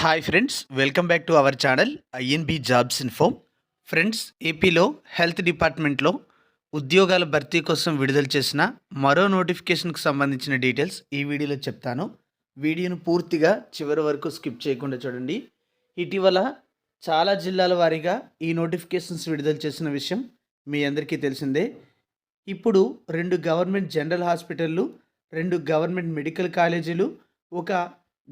Hi friends welcome back to our channel INB jobs info friends ఏపీలో health డిపార్ట్మెంట్లో ఉద్యోగాల భర్తీ కోసం విడుదల చేసిన మరో నోటిఫికేషన్కు సంబంధించిన డీటెయిల్స్ ఈ వీడియోలో చెప్తాను. వీడియోను పూర్తిగా చివరి వరకు స్కిప్ చేయకుండా చూడండి. ఇటీవల చాలా జిల్లాల వారీగా ఈ నోటిఫికేషన్స్ విడుదల చేసిన విషయం మీ అందరికీ తెలిసిందే. ఇప్పుడు రెండు గవర్నమెంట్ జనరల్ హాస్పిటళ్ళు రెండు గవర్నమెంట్ మెడికల్ కాలేజీలు ఒక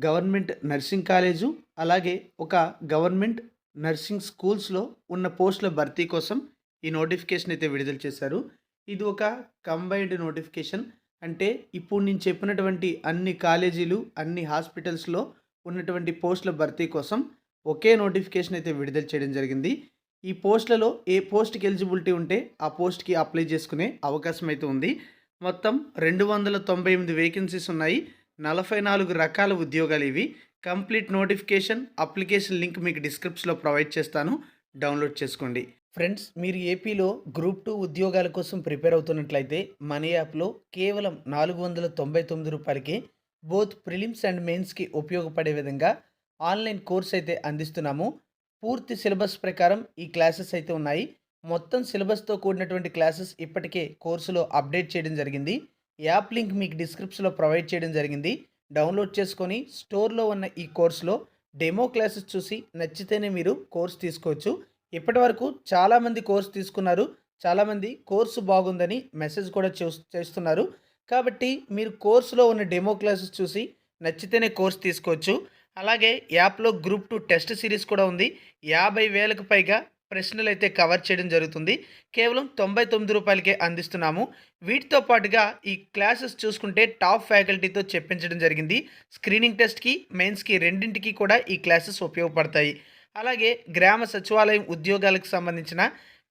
గవర్నమెంట్ నర్సింగ్ కాలేజు అలాగే ఒక గవర్నమెంట్ నర్సింగ్ స్కూల్స్లో ఉన్న పోస్టుల భర్తీ కోసం ఈ నోటిఫికేషన్ అయితే విడుదల చేశారు. ఇది ఒక కంబైన్డ్ నోటిఫికేషన్. అంటే ఇప్పుడు నేను చెప్పినటువంటి అన్ని కాలేజీలు అన్ని హాస్పిటల్స్లో ఉన్నటువంటి పోస్టుల భర్తీ కోసం ఒకే నోటిఫికేషన్ అయితే విడుదల చేయడం జరిగింది. ఈ పోస్టులలో ఏ పోస్ట్కి ఎలిజిబిలిటీ ఉంటే ఆ పోస్ట్కి అప్లై చేసుకునే అవకాశం అయితే ఉంది. మొత్తం రెండు వందల తొంభై ఎనిమిది వేకెన్సీస్ ఉన్నాయి. నలభై నాలుగు రకాల ఉద్యోగాలు ఇవి. కంప్లీట్ నోటిఫికేషన్ అప్లికేషన్ లింక్ మీకు డిస్క్రిప్షన్లో ప్రొవైడ్ చేస్తాను. డౌన్లోడ్ చేసుకోండి. ఫ్రెండ్స్ మీరు ఏపీలో గ్రూప్ టూ ఉద్యోగాల కోసం ప్రిపేర్ అవుతున్నట్లయితే మనీ యాప్లో కేవలం నాలుగు వందల తొంభై తొమ్మిది రూపాయలకి బోత్ ప్రిలిమ్స్ అండ్ మెయిన్స్కి ఉపయోగపడే విధంగా ఆన్లైన్ కోర్స్ అయితే అందిస్తున్నాము. పూర్తి సిలబస్ ప్రకారం ఈ క్లాసెస్ అయితే ఉన్నాయి. మొత్తం సిలబస్తో కూడినటువంటి క్లాసెస్ ఇప్పటికే కోర్సులో అప్డేట్ చేయడం జరిగింది. యాప్ లింక్ మీకు డిస్క్రిప్షన్లో ప్రొవైడ్ చేయడం జరిగింది. డౌన్లోడ్ చేసుకొని స్టోర్లో ఉన్న ఈ కోర్సులో డెమో క్లాసెస్ చూసి నచ్చితేనే మీరు కోర్స్ తీసుకోవచ్చు. ఇప్పటి వరకు చాలామంది కోర్స్ తీసుకున్నారు. చాలామంది కోర్సు బాగుందని మెసేజ్ కూడా చూ చేస్తున్నారు. కాబట్టి మీరు కోర్సులో ఉన్న డెమో క్లాసెస్ చూసి నచ్చితేనే కోర్స్ తీసుకోవచ్చు. అలాగే యాప్లో గ్రూప్ టూ టెస్ట్ సిరీస్ కూడా ఉంది. యాభై వేలకు పైగా ప్రశ్నలు అయితే కవర్ చేయడం జరుగుతుంది. కేవలం తొంభై తొమ్మిది రూపాయలకే అందిస్తున్నాము. వీటితో పాటుగా ఈ క్లాసెస్ చూసుకుంటే టాప్ ఫ్యాకల్టీతో చెప్పించడం జరిగింది. స్క్రీనింగ్ టెస్ట్కి మెయిన్స్కి రెండింటికి కూడా ఈ క్లాసెస్ ఉపయోగపడతాయి. అలాగే గ్రామ సచివాలయం ఉద్యోగాలకు సంబంధించిన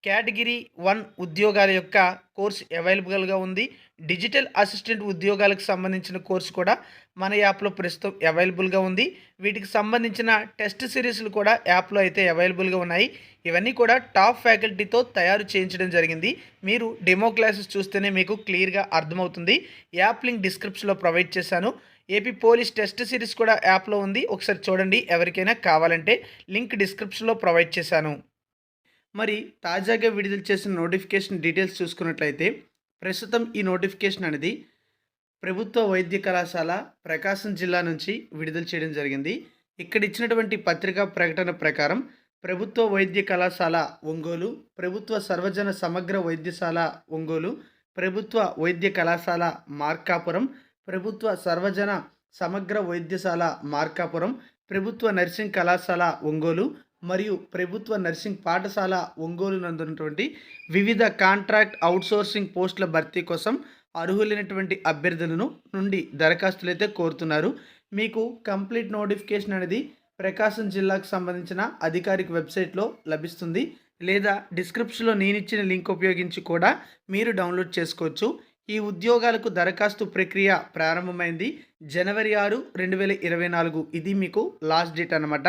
కేటగిరీ వన్ ఉద్యోగాల యొక్క కోర్స్ అవైలబుల్గా ఉంది. డిజిటల్ అసిస్టెంట్ ఉద్యోగాలకు సంబంధించిన కోర్సు కూడా మన యాప్లో ప్రస్తుతం అవైలబుల్గా ఉంది. వీటికి సంబంధించిన టెస్ట్ సిరీస్లు కూడా యాప్లో అయితే అవైలబుల్గా ఉన్నాయి. ఇవన్నీ కూడా టాప్ ఫ్యాకల్టీతో తయారు చేయించడం జరిగింది. మీరు డెమో క్లాసెస్ చూస్తేనే మీకు క్లియర్గా అర్థమవుతుంది. యాప్ లింక్ డిస్క్రిప్షన్లో ప్రొవైడ్ చేశాను. ఏపీ పోలీస్ టెస్ట్ సిరీస్ కూడా యాప్లో ఉంది. ఒకసారి చూడండి ఎవరికైనా కావాలంటే లింక్ డిస్క్రిప్షన్లో ప్రొవైడ్ చేశాను. మరి తాజాగా విడుదల చేసిన నోటిఫికేషన్ డీటెయిల్స్ చూసుకున్నట్లయితే ప్రస్తుతం ఈ నోటిఫికేషన్ అనేది ప్రభుత్వ వైద్య కళాశాల ప్రకాశం జిల్లా నుంచి విడుదల చేయడం జరిగింది. ఇక్కడ ఇచ్చినటువంటి పత్రికా ప్రకటన ప్రకారం ప్రభుత్వ వైద్య కళాశాల ఒంగోలు ప్రభుత్వ సర్వజన సమగ్ర వైద్యశాల ఒంగోలు ప్రభుత్వ వైద్య కళాశాల మార్కాపురం ప్రభుత్వ సర్వజన సమగ్ర వైద్యశాల మార్కాపురం ప్రభుత్వ నర్సింగ్ కళాశాల ఒంగోలు మరియు ప్రభుత్వ నర్సింగ్ పాఠశాల ఒంగోలు నందున్నటువంటి వివిధ కాంట్రాక్ట్ అవుట్సోర్సింగ్ పోస్టుల భర్తీ కోసం అర్హులైనటువంటి అభ్యర్థులను నుండి దరఖాస్తులు అయితే కోరుతున్నారు. మీకు కంప్లీట్ నోటిఫికేషన్ అనేది ప్రకాశం జిల్లాకు సంబంధించిన అధికారిక వెబ్సైట్లో లభిస్తుంది. లేదా డిస్క్రిప్షన్లో నేను ఇచ్చిన లింక్ ఉపయోగించి కూడా మీరు డౌన్లోడ్ చేసుకోవచ్చు. ఈ ఉద్యోగాలకు దరఖాస్తు ప్రక్రియ ప్రారంభమైంది. జనవరి ఆరు రెండు వేల ఇరవై నాలుగు. ఇది మీకు లాస్ట్ డేట్ అనమాట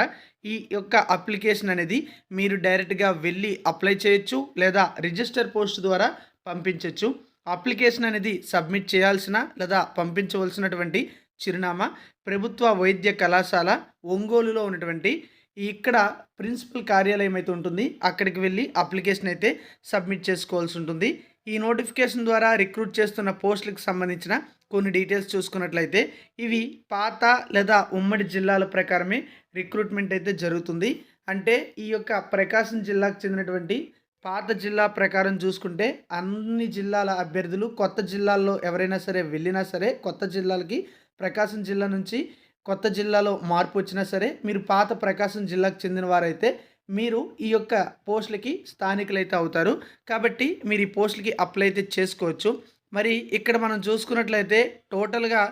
ఈ యొక్క అప్లికేషన్ అనేది మీరు డైరెక్ట్గా వెళ్ళి అప్లై చేయొచ్చు లేదా రిజిస్టర్ పోస్ట్ ద్వారా పంపించవచ్చు అప్లికేషన్ అనేది సబ్మిట్ చేయాల్సిన లేదా పంపించవలసినటువంటి చిరునామా ప్రభుత్వ వైద్య కళాశాల ఒంగోలులో ఉన్నటువంటి ఇక్కడ ప్రిన్సిపల్ కార్యాలయం అయితే ఉంటుంది. అక్కడికి వెళ్ళి అప్లికేషన్ అయితే సబ్మిట్ చేసుకోవాల్సి ఉంటుంది. ఈ నోటిఫికేషన్ ద్వారా రిక్రూట్ చేస్తున్న పోస్టులకు సంబంధించిన కొన్ని డీటెయిల్స్ చూసుకున్నట్లయితే ఇవి పాత లేదా ఉమ్మడి జిల్లాల ప్రకారమే రిక్రూట్మెంట్ అయితే జరుగుతుంది. అంటే ఈ యొక్క ప్రకాశం జిల్లాకు చెందినటువంటి పాత జిల్లా ప్రకారం చూసుకుంటే అన్ని జిల్లాల అభ్యర్థులు కొత్త జిల్లాల్లో ఎవరైనా సరే వెళ్ళినా సరే కొత్త జిల్లాలకి ప్రకాశం జిల్లా నుంచి కొత్త జిల్లాలో మార్పు వచ్చినా సరే మీరు పాత ప్రకాశం జిల్లాకు చెందిన వారైతే మీరు ఈ యొక్క పోస్టులకి స్థానికులైతే అవుతారు. కాబట్టి మీరు ఈ పోస్టులకి అప్లై అయితే చేసుకోవచ్చు. మరి ఇక్కడ మనం చూసుకున్నట్లయితే టోటల్గా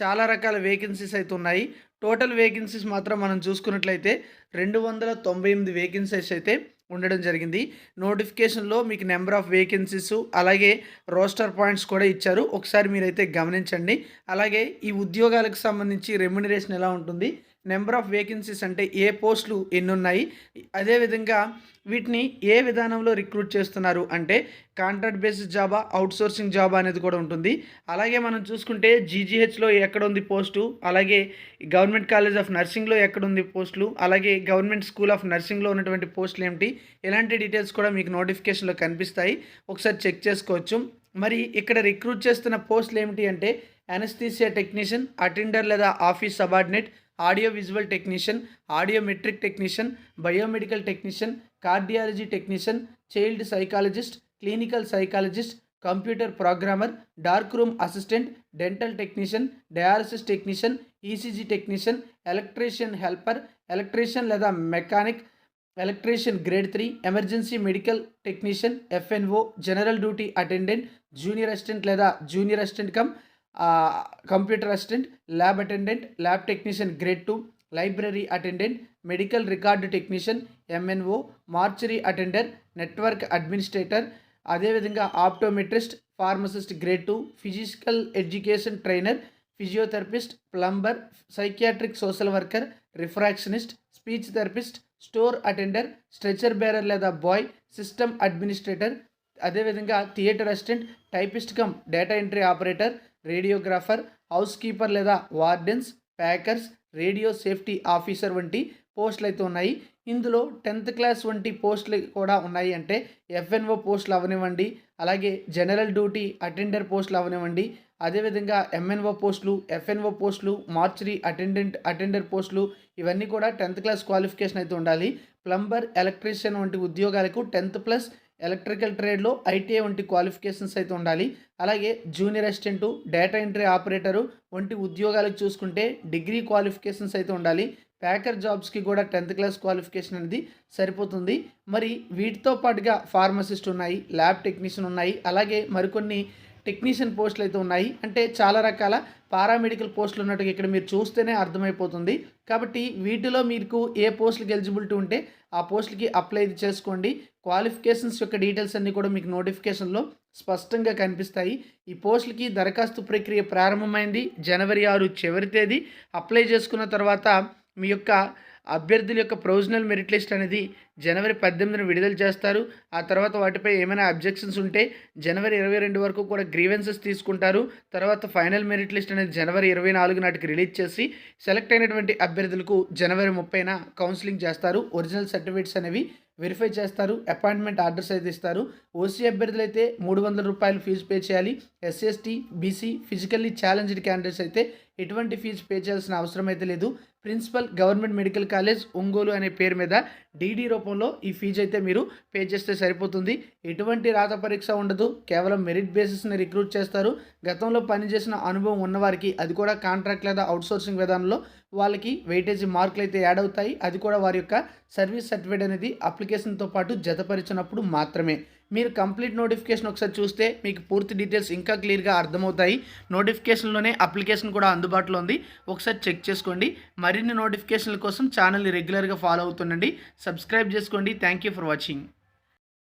చాలా రకాల వేకెన్సీస్ అయితే ఉన్నాయి. టోటల్ వేకెన్సీస్ మాత్రం మనం చూసుకున్నట్లయితే రెండు వందల తొంభై ఎనిమిది వేకెన్సీస్ అయితే ఉండడం జరిగింది. నోటిఫికేషన్లో మీకు నెంబర్ ఆఫ్ వేకెన్సీస్ అలాగే రోస్టర్ పాయింట్స్ కూడా ఇచ్చారు. ఒకసారి మీరైతే గమనించండి. అలాగే ఈ ఉద్యోగాలకు సంబంధించి రెమ్యునరేషన్ ఎలా ఉంటుంది? నెంబర్ ఆఫ్ వేకెన్సీస్ అంటే ఏ పోస్టులు ఎన్ని ఉన్నాయి అదేవిధంగా వీటిని ఏ విధానంలో రిక్రూట్ చేస్తున్నారు అంటే కాంట్రాక్ట్ బేసిస్ జాబా అవుట్సోర్సింగ్ జాబా అనేది కూడా ఉంటుంది. అలాగే మనం చూసుకుంటే జీజీహెచ్లో ఎక్కడ ఉంది పోస్టు అలాగే గవర్నమెంట్ కాలేజ్ ఆఫ్ నర్సింగ్లో ఎక్కడ ఉంది పోస్టులు అలాగే గవర్నమెంట్ స్కూల్ ఆఫ్ నర్సింగ్లో ఉన్నటువంటి పోస్టులు ఏమిటి ఇలాంటి డీటెయిల్స్ కూడా మీకు నోటిఫికేషన్లో కనిపిస్తాయి. ఒకసారి చెక్ చేసుకోవచ్చు. మరి ఇక్కడ రిక్రూట్ చేస్తున్న పోస్టులు ఏమిటి అంటే అనస్థీసియా టెక్నీషియన్ అటెండర్ లేదా office subordinate audio visual technician audiometric technician biomedical technician cardiology technician child psychologist clinical psychologist computer programmer dark room assistant dental technician dialysis technician ECG technician electrician helper electrician లేదా mechanic electrician grade three emergency medical technician FNO general duty attendant junior assistant లేదా junior assistant cum computer assistant lab attendant lab technician grade two library attendant medical record technician MNO mortuary attender network administrator అదేవిధంగా optometrist pharmacist grade two physical education trainer physiotherapist plumber psychiatric social worker refractionist speech therapist store attender stretcher bearer లేదా boy system administrator అదేవిధంగా theatre assistant typist cum data entry operator radiographer house keeper లేదా wardens packers radio safety officer వంటి పోస్టులు అయితే ఉన్నాయి. ఇందులో tenth class వంటి పోస్టులు కూడా ఉన్నాయి అంటే ఎఫ్ఎన్ఓ పోస్టులు అవనివ్వండి అలాగే జనరల్ డ్యూటీ అటెండర్ పోస్టులు అవనివ్వండి అదేవిధంగా ఎంఎన్ఓ పోస్టులు ఎఫ్ఎన్ఓ పోస్టులు మార్చరీ అటెండెంట్ అటెండర్ పోస్టులు ఇవన్నీ కూడా టెన్త్ క్లాస్ క్వాలిఫికేషన్ అయితే ఉండాలి. ప్లంబర్ ఎలక్ట్రీషియన్ వంటి ఉద్యోగాలకు టెన్త్ ప్లస్ ఎలక్ట్రికల్ ట్రేడ్లో ఐటీఐ వంటి క్వాలిఫికేషన్స్ అయితే ఉండాలి. అలాగే junior assistant data entry operator వంటి ఉద్యోగాలకు చూసుకుంటే డిగ్రీ క్వాలిఫికేషన్స్ అయితే ఉండాలి. ప్యాకర్ జాబ్స్కి కూడా టెన్త్ క్లాస్ క్వాలిఫికేషన్ అనేది సరిపోతుంది. మరి వీటితో పాటుగా ఫార్మసిస్ట్ ఉన్నాయి ల్యాబ్ టెక్నీషియన్ ఉన్నాయి అలాగే మరికొన్ని టెక్నీషియన్ పోస్టులు అయితే ఉన్నాయి. అంటే చాలా రకాల పారామెడికల్ పోస్టులు ఉన్నట్టుగా ఇక్కడ మీరు చూస్తేనే అర్థమైపోతుంది. కాబట్టి వీటిలో మీకు ఏ పోస్టులకు ఎలిజిబిలిటీ ఉంటే ఆ పోస్టులకి అప్లై చేసుకోండి. క్వాలిఫికేషన్స్ యొక్క డీటెయిల్స్ అన్నీ కూడా మీకు నోటిఫికేషన్లో స్పష్టంగా కనిపిస్తాయి. ఈ పోస్టులకి దరఖాస్తు ప్రక్రియ ప్రారంభమైంది జనవరి ఆరు చివరి తేదీ. అప్లై చేసుకున్న తర్వాత మీ యొక్క అభ్యర్థుల యొక్క ప్రొవిజనల్ మెరిట్ లిస్ట్ అనేది జనవరి పద్దెనిమిదిన విడుదల చేస్తారు. ఆ తర్వాత వాటిపై ఏమైనా అబ్జెక్షన్స్ ఉంటే జనవరి ఇరవై రెండు వరకు కూడా గ్రీవెన్సెస్ తీసుకుంటారు. తర్వాత ఫైనల్ మెరిట్ లిస్ట్ అనేది జనవరి ఇరవై నాలుగు నాటికి రిలీజ్ చేసి సెలెక్ట్ అయినటువంటి అభ్యర్థులకు జనవరి ముప్పైన కౌన్సిలింగ్ చేస్తారు. ఒరిజినల్ సర్టిఫికేట్స్ అనేవి వెరిఫై చేస్తారు. అపాయింట్మెంట్ ఆర్డర్స్ అయితే ఇస్తారు. ఓసీ అభ్యర్థులు అయితే మూడు వందల రూపాయలు ఫీజు పే చేయాలి. SC ST BC physically challenged candidates అయితే ఎటువంటి ఫీజు పే చేయాల్సిన అవసరం అయితే లేదు. Principal government medical college Ongole అనే పేరు మీద డీడీ రూపంలో ఈ ఫీజు అయితే మీరు పే చేస్తే సరిపోతుంది. ఎటువంటి రాత పరీక్ష ఉండదు. కేవలం మెరిట్ బేసిస్ని రిక్రూట్ చేస్తారు. గతంలో పనిచేసిన అనుభవం ఉన్నవారికి అది కూడా కాంట్రాక్ట్ లేదా అవుట్సోర్సింగ్ విధానంలో వాళ్ళకి వెయిటేజీ మార్కులు అయితే యాడ్ అవుతాయి. అది కూడా వారి యొక్క సర్వీస్ సర్టిఫికేట్ అనేది అప్లికేషన్తో పాటు జతపరిచినప్పుడు మాత్రమే. మీరు కంప్లీట్ నోటిఫికేషన్ ఒకసారి చూస్తే మీకు పూర్తి డీటెయిల్స్ ఇంకా క్లియర్గా అర్థమవుతాయి. నోటిఫికేషన్లోనే అప్లికేషన్ కూడా అందుబాటులో ఉంది. ఒకసారి చెక్ చేసుకోండి. మరిన్ని నోటిఫికేషన్ల కోసం ఛానల్ని రెగ్యులర్గా ఫాలో అవుతుండండి. సబ్స్క్రైబ్ చేసుకోండి. Thank you for watching.